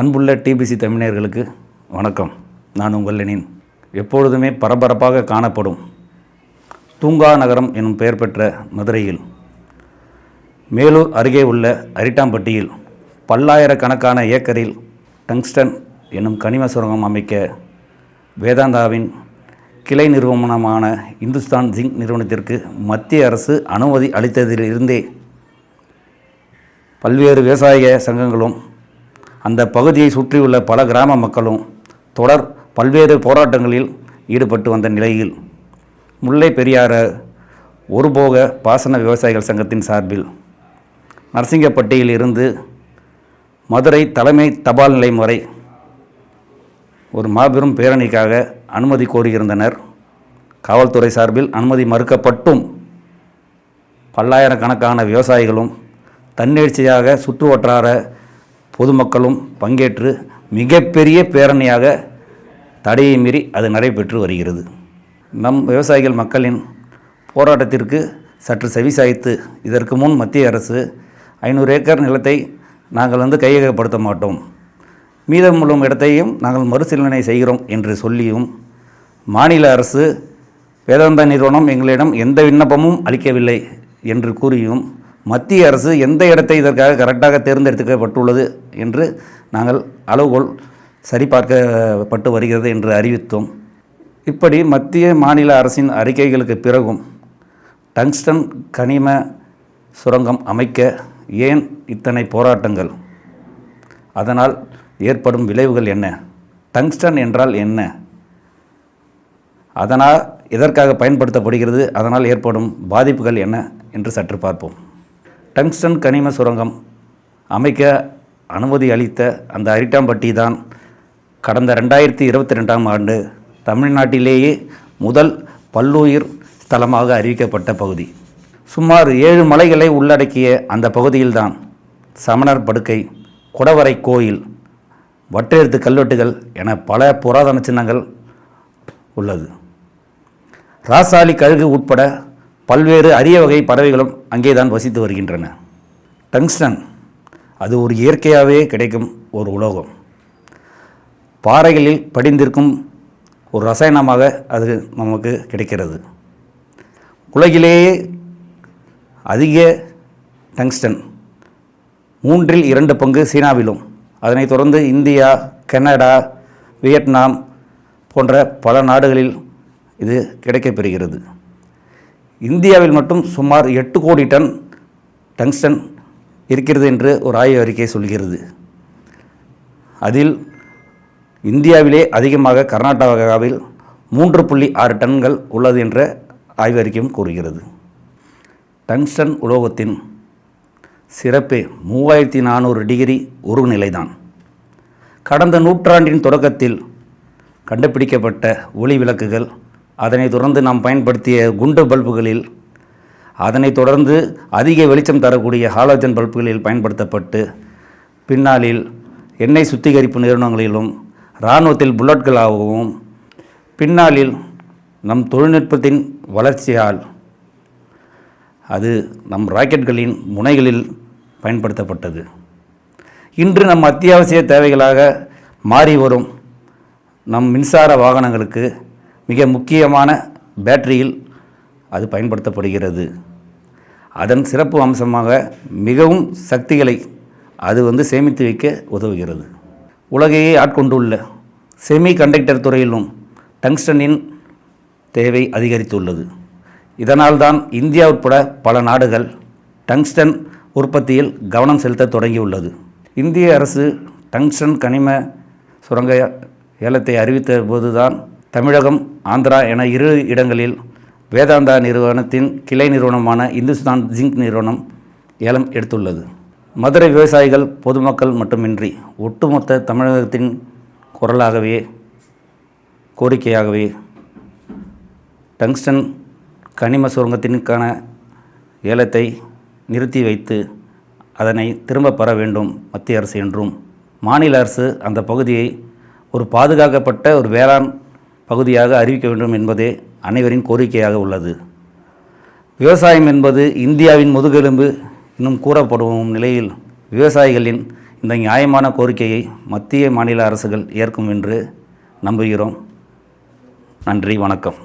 அன்புள்ள டிபிசி தமிழர்களுக்கு வணக்கம். நான் உங்கள் லெனின். எப்பொழுதுமே பரபரப்பாக காணப்படும் தூங்கா நகரம் எனும் பெயர் பெற்ற மதுரையில் மேலூர் அருகே உள்ள அரிட்டாம்பட்டியில் பல்லாயிரக்கணக்கான ஏக்கரில் டங்ஸ்டன் எனும் கனிம சுரங்கம் அமைக்க வேதாந்தாவின் கிளை நிறுவனமான இந்துஸ்தான் ஜிங்க் நிறுவனத்திற்கு மத்திய அரசு அனுமதி அளித்ததிலிருந்தே பல்வேறு விவசாய சங்கங்களும் அந்த பகுதியை சுற்றியுள்ள பல கிராம மக்களும் தொடர் பல்வேறு போராட்டங்களில் ஈடுபட்டு வந்த நிலையில் முல்லை பெரியார ஒருபோக பாசன விவசாயிகள் சங்கத்தின் சார்பில் நரசிங்கப்பட்டியில் இருந்து மதுரை தலைமை தபால் நிலையம் வரை ஒரு மாபெரும் பேரணிக்காக அனுமதி கோரியிருந்தனர் காவல்துறை சார்பில் அனுமதி மறுக்கப்பட்டும் பல்லாயிரக்கணக்கான விவசாயிகளும் தன்னெழுச்சியாக சுற்று வட்டார பொதுமக்களும் பங்கேற்று மிகப்பெரிய பேரணியாக தடையை மீறி அது நடைபெற்று வருகிறது. நம் விவசாயிகள் மக்களின் போராட்டத்திற்கு சற்று செவிசாய்த்து இதற்கு முன் மத்திய அரசு ஐநூறு ஏக்கர் நிலத்தை நாங்கள் வந்து கையகப்படுத்த மாட்டோம். மீதமுள்ள இடத்தையும் நாங்கள் மறுசீலனை செய்கிறோம் என்று சொல்லியும் மாநில அரசு வேதாந்தா நிறுவனம் எங்களிடம் எந்த விண்ணப்பமும் அளிக்கவில்லை என்று கூறியும் மத்திய அரசு எந்த இடத்தை இதற்காக கரெக்டாக தேர்ந்தெடுக்கப்பட்டுள்ளது என்று நாங்கள் அளவுகோல் சரிபார்க்கப்பட்டு வருகிறது என்று அறிவித்தோம். இப்படி மத்திய மாநில அரசின் அறிக்கைகளுக்கு பிறகும் டங்ஸ்டன் கனிம சுரங்கம் அமைக்க ஏன் இத்தனை போராட்டங்கள்? அதனால் ஏற்படும் விளைவுகள் என்ன? டங்ஸ்டன் என்றால் என்ன? அதனால் எதற்காக பயன்படுத்தப்படுகிறது? அதனால் ஏற்படும் பாதிப்புகள் என்ன? என்று சற்று பார்ப்போம். டங்ஸ்டன் கனிம சுரங்கம் அமைக்க அனுமதி அளித்த அந்த அரிட்டாம்பட்டி தான் கடந்த ரெண்டாயிரத்தி இருபத்தி ரெண்டாம் ஆண்டு தமிழ்நாட்டிலேயே முதல் பல்லுயிர் ஸ்தலமாக அறிவிக்கப்பட்ட பகுதி. சுமார் ஏழு மலைகளை உள்ளடக்கிய அந்த பகுதியில்தான் சமணர் படுக்கை குடவரை கோயில் வட்டெழுத்து கல்வெட்டுகள் என பல புராதன சின்னங்கள் உள்ளது. ராசாலி கழுகு உட்பட பல்வேறு அரிய வகை பறவைகளும் அங்கேதான் வசித்து வருகின்றன. டங்ஸ்டன் அது ஒரு இயற்கையாகவே கிடைக்கும் ஒரு உலோகம். பாறைகளில் படிந்திருக்கும் ஒரு ரசாயனமாக அது நமக்கு கிடைக்கிறது. உலகிலேயே அதிக டங்ஸ்டன் மூன்றில் இரண்டு பங்கு சீனாவிலும். அதனைத் தொடர்ந்து இந்தியா கனடா வியட்நாம் போன்ற பல நாடுகளில் இது கிடைக்கப்பெறுகிறது. இந்தியாவில் மட்டும் சுமார் எட்டு கோடி டன் டங்ஸ்டன் இருக்கிறது என்று ஒரு ஆய்வு அறிக்கை சொல்கிறது. அதில் இந்தியாவிலே அதிகமாக கர்நாடகாவில் மூன்று புள்ளி ஆறு டன்கள் உள்ளது என்ற ஆய்வறிக்கையும் கூறுகிறது. டங்ஸ்டன் உலோகத்தின் சிறப்பே மூவாயிரத்தி நானூறு டிகிரி உருகுநிலைதான் கடந்த நூற்றாண்டின் தொடக்கத்தில் கண்டுபிடிக்கப்பட்ட ஒளி விளக்குகள் அதனைத் தொடர்ந்து நாம் பயன்படுத்திய குண்டு பல்புகளில் அதனைத் தொடர்ந்து அதிக வெளிச்சம் தரக்கூடிய ஹாலோஜன் பல்புகளில் பயன்படுத்தப்பட்டு பின்னாளில் எண்ணெய் சுத்திகரிப்பு நிறுவனங்களிலும் இராணுவத்தில் புல்லட்களாகவும் பின்னாளில் நம் தொழில்நுட்பத்தின் வளர்ச்சியால் அது நம் ராக்கெட்களின் முனைகளில் பயன்படுத்தப்பட்டது. இன்று நம் அத்தியாவசிய தேவைகளாக மாறி வரும் நம் மின்சார வாகனங்களுக்கு மிக முக்கியமான பேட்டரியில் அது பயன்படுத்தப்படுகிறது. அதன் சிறப்பு அம்சமாக மிகவும் சக்திகளை அது வந்து சேமித்து வைக்க உதவுகிறது. உலகையே ஆட்கொண்டுள்ள செமி கண்டக்டர் துறையிலும் டங்ஸ்டனின் தேவை அதிகரித்துள்ளது. இதனால்தான் இந்தியா உட்பட பல நாடுகள் டங்ஸ்டன் உற்பத்தியில் கவனம் செலுத்த தொடங்கியுள்ளது. இந்திய அரசு டங்ஸ்டன் கனிம சுரங்க ஏலத்தை அறிவித்த போதுதான் தமிழகம் ஆந்திரா என இரு இடங்களில் வேதாந்தா நிறுவனத்தின் கிளை நிறுவனமான இந்துஸ்தான் ஜிங்க் நிறுவனம் ஏலம் எடுத்துள்ளது. மதுரை விவசாயிகள் பொதுமக்கள் மட்டுமின்றி ஒட்டுமொத்த தமிழகத்தின் குரலாகவே கோரிக்கையாகவே டங்ஸ்டன் கனிம சுரங்கத்திற்கான ஏலத்தை நிறுத்தி வைத்து அதனை திரும்ப பெற வேண்டும் மத்திய அரசு என்றும் மாநில அரசு அந்த பகுதியை ஒரு பாதுகாக்கப்பட்ட ஒரு வேளாண் பகுதியாக அறிவிக்க வேண்டும் என்பதே அனைவரின் கோரிக்கையாக உள்ளது. விவசாயம் என்பது இந்தியாவின் முதுகெலும்பு இன்னும் கூறப்படும் நிலையில் விவசாயிகளின் இந்த நியாயமான கோரிக்கையை மத்திய மாநில அரசுகள் ஏற்கும் என்று நம்புகிறோம். நன்றி வணக்கம்.